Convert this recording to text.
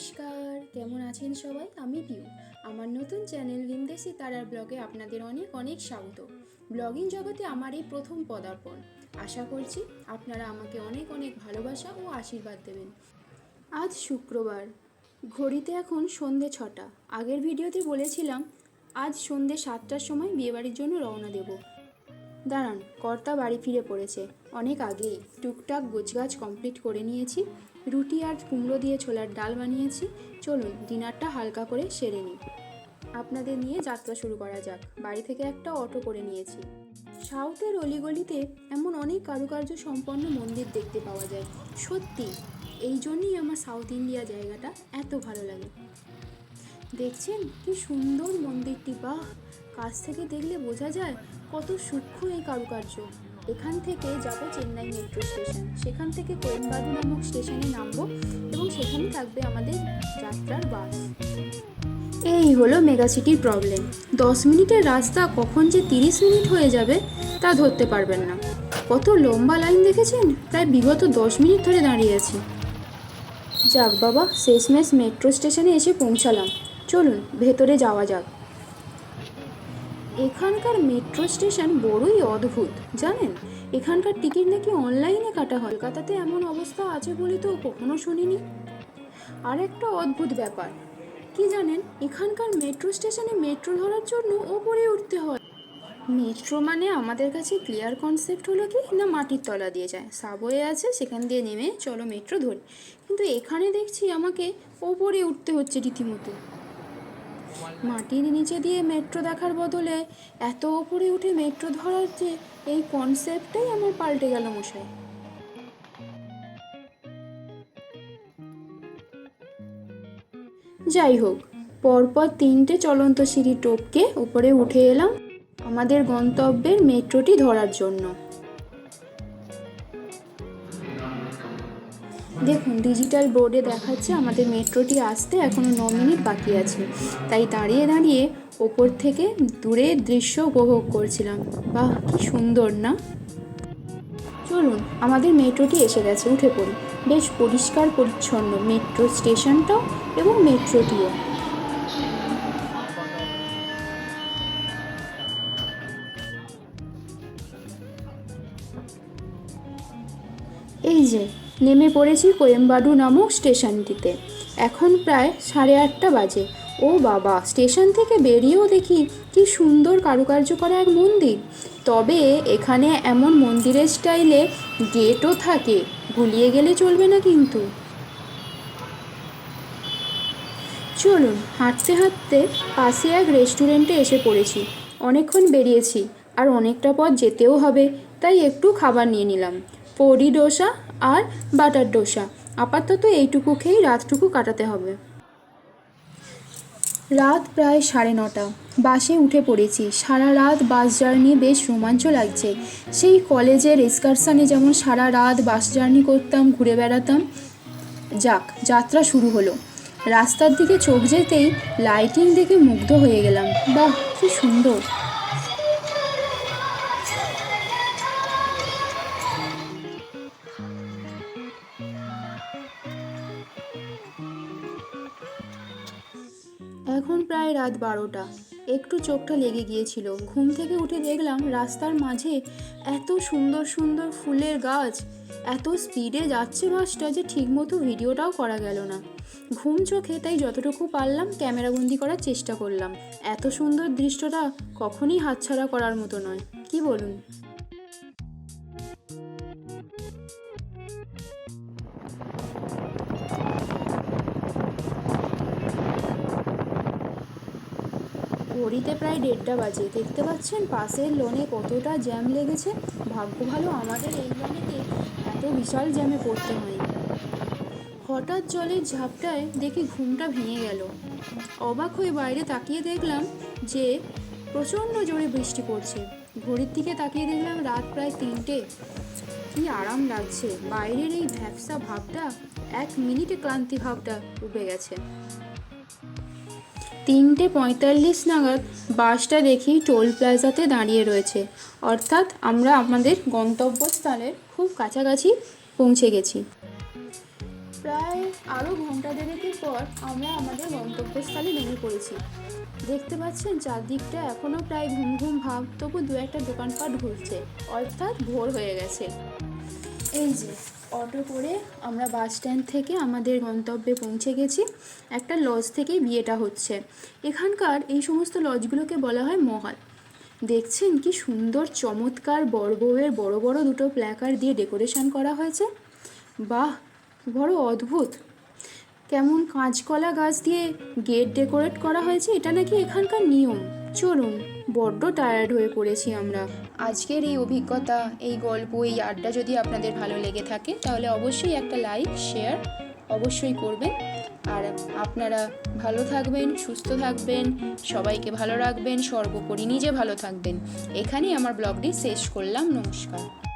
নমস্কার, কেমন আছেন সবাই? আমি পিউ আমার নতুন চ্যানেল ভিনদেশি তারার ব্লগে আপনাদের অনেক অনেক স্বাগত। ব্লগিং জগতে আমার এই প্রথম পদার্পণ। আশা করছি আপনারা আমাকে অনেক অনেক ভালোবাসা ও আশীর্বাদ দেবেন। আজ শুক্রবার। ঘড়িতে এখন সন্ধে ছটা। আগের ভিডিওতে বলেছিলাম, আজ সন্ধে সাতটার সময় বিয়েবাড়ির জন্য রওনা দেব। দাঁড়ান, কর্তা বাড়ি ফিরে পড়েছে। অনেক আগেই টুকটাক গোছগাছ কমপ্লিট করে নিয়েছি। রুটি আর কুমড়ো দিয়ে ছোলার ডাল বানিয়েছি। চলুন, ডিনারটা হালকা করে সেরে নিই। আপনাদের নিয়ে যাত্রা শুরু করা যাক। বাড়ি থেকে একটা অটো করে নিয়েছি। সাউথের অলিগলিতে এমন অনেক কারুকার্য সম্পন্ন মন্দির দেখতে পাওয়া যায়। সত্যি, এই জন্যই আমার সাউথ ইন্ডিয়া জায়গাটা এত ভালো লাগে। দেখছেন? কি সুন্দর মন্দিরটি, বাহ! কাছ থেকে দেখলে বোঝা যায় কত সূক্ষ্ম এই কারুকার্য। এখান থেকে যাব চেন্নাই মেট্রো স্টেশন। সেখান থেকে কোয়েম্বাদু নামক স্টেশনে নামবো এবং সেখানে থাকবে আমাদের যাত্রার বাস। এই হলো মেগা সিটির প্রবলেম। দশ মিনিটের রাস্তা কখন যে তিরিশ মিনিট হয়ে যাবে তা ধরতে পারবেন না। কত লম্বা লাইন দেখেছেন? প্রায় বিগত দশ মিনিট ধরে দাঁড়িয়ে আছি। যাক বাবা, শেষমেশ মেট্রো স্টেশনে এসে পৌঁছালাম। চলুন, ভেতরে যাওয়া যাক। এখানকার মেট্রো স্টেশন বড়ই অদ্ভুত, জানেন? এখানকার টিকিট নাকি অনলাইনে কাটা হয়। কলকাতাতে এমন অবস্থা আছে বলে তো কখনো শুনিনি। আর একটা অদ্ভুত ব্যাপার, কি জানেন? এখানকার মেট্রো স্টেশনে মেট্রো ধরার জন্য ওপরে উঠতে হয়। মেট্রো মানে আমাদের কাছে ক্লিয়ার কনসেপ্ট হলো কি, না মাটির তলা দিয়ে যায়। সাবওয়ে আছে, সেখান দিয়ে নেমে চলো মেট্রো ধরি। কিন্তু এখানে দেখছি আমাকে ওপরে উঠতে হচ্ছে রীতিমতো। মাটির নিচে দিয়ে মেট্রো দেখার বদলে এত ওপরে উঠে মেট্রো ধরার যে এই কনসেপ্টটাই আমার পাল্টে গেল মশাই। যাই হোক, পরপর তিনটে চলন্ত সিঁড়ি টপকে উপরে উঠে এলাম আমাদের গন্তব্যের মেট্রোটি ধরার জন্য। দেখুন ডিজিটাল বোর্ডে দেখাচ্ছে আমাদের মেট্রোটি আসতে এখনও ন মিনিট বাকি আছে। তাই দাঁড়িয়ে দাঁড়িয়ে ওপর থেকে দূরের দৃশ্য উপভোগ করছিলাম। বাহ, কি সুন্দর, না? চলুন, আমাদের মেট্রোটি এসে গেছে, উঠে পড়ি। বেশ পরিষ্কার পরিচ্ছন্ন মেট্রো স্টেশনটাও এবং মেট্রোটিও। এই যে নেমে পড়েছি কোয়েম্বাডু নামক স্টেশনটিতে। এখন প্রায় সাড়ে আটটা বাজে। ও বাবা, স্টেশন থেকে বেরিয়েও দেখি কি সুন্দর কারুকার্য করা এক মন্দির। তবে এখানে এমন মন্দিরের স্টাইলে গেটও থাকে, গুলিয়ে গেলে চলবে না কিন্তু। চলুন, হাঁটতে হাঁটতে পাশে এক রেস্টুরেন্টে এসে পড়েছি। অনেকক্ষণ বেরিয়েছি, আর অনেকটা পথ যেতেও হবে, তাই একটু খাবার নিয়ে নিলাম। পরি ডোসা আর বাটার ডোসা। আপাতত এইটুকু খেয়েই রাতটুকু কাটাতে হবে। রাত প্রায় সাড়ে নটা। বাসে উঠে পড়েছি। সারা রাত বাস জার্নি বেশ রোমাঞ্চ লাগছে। সেই কলেজের এক্সকারশনে যেমন সারা রাত বাস জার্নি করতাম, ঘুরে বেড়াতাম। যাক, যাত্রা শুরু হলো। রাস্তার দিকে চোখ যেতেই লাইটিং দেখে মুগ্ধ হয়ে গেলাম। বাহ, কি সুন্দর! এখন প্রায় রাত বারোটা। একটু চোখটা লেগে গিয়েছিল। ঘুম থেকে উঠে দেখলাম রাস্তার মাঝে এত সুন্দর সুন্দর ফুলের গাছ। এত স্পিডে যাচ্ছে বাসটা যে ঠিকমতো ভিডিওটাও করা গেল না। ঘুম চোখে তাই যতটুকু পারলাম ক্যামেরাবন্দি করার চেষ্টা করলাম। এত সুন্দর দৃশ্যটা কখনই হাতছাড়া করার মতো নয়। কি বলুন? ঘড়িতে প্রায় দেড়টা বাজে। দেখতে পাচ্ছেন, পাশের লোনে কতটা জ্যাম লেগেছে? ভাগ্য ভালো আমাদের এই লোনেতে এত বিশাল জ্যামে পড়তে হয়নি হঠাৎ জলের ঝাপটায় দেখি ঘুমটা ভেঙে গেল। অবাক হয়ে বাইরে তাকিয়ে দেখলাম যে, প্রচণ্ড জোরে বৃষ্টি পড়ছে। ঘড়ির দিকে তাকিয়ে দেখলাম রাত প্রায় তিনটে। কি আরাম লাগছে। বাইরের এই ভ্যাপসা ভাবটা, এক মিনিটে ক্লান্তি ভাবটা উবে গেছে। তিনটে পঁয়তাল্লিশ নাগাদ বাসটা দেখি টোল প্লাজাতে দাঁড়িয়ে রয়েছে। অর্থাৎ আমরা আমাদের গন্তব্যস্থলের খুব কাছাকাছি পৌঁছে গেছি। প্রায় আরও ঘণ্টা দেড়েকের পর আমরা আমাদের গন্তব্যস্থলে নেমে পড়েছি। দেখতে পাচ্ছেন, চারদিকটা এখনও প্রায় ঘুম ঘুম ভাব, তবু দু একটা দোকানপাট ঘুরছে, অর্থাৎ ভোর হয়ে গেছে। এই যে অটো করে আমরা বাস স্ট্যান্ড থেকে আমাদের গন্তব্যে পৌঁছে গেছি। একটা লজ থেকেই বিয়েটা হচ্ছে। এখানকার এই সমস্ত লজগুলোকে বলা হয় মহল। দেখছেন কি সুন্দর, চমৎকার, বড় বড় বড় দুটো প্ল্যাকার দিয়ে ডেকোরেশন করা হয়েছে। বাহ, বড় অদ্ভুত। কেমন কাঁচকলা গাছ দিয়ে গেট ডেকোরেট করা হয়েছে, এটা নাকি এখানকার নিয়ম? চলুন, বড্ড টায়ার্ড হয়ে পড়েছি আমরা। আজকের এই অভিজ্ঞতা, এই গল্প, এই আড্ডা যদি আপনাদের ভালো লেগে থাকে, তাহলে অবশ্যই একটা লাইক শেয়ার অবশ্যই করবেন। আর আপনারা ভালো থাকবেন, সুস্থ থাকবেন, সবাইকে ভালো রাখবেন, সর্বোপরি নিজে ভালো থাকবেন। এখানেই আমার ব্লগটি শেষ করলাম, নমস্কার।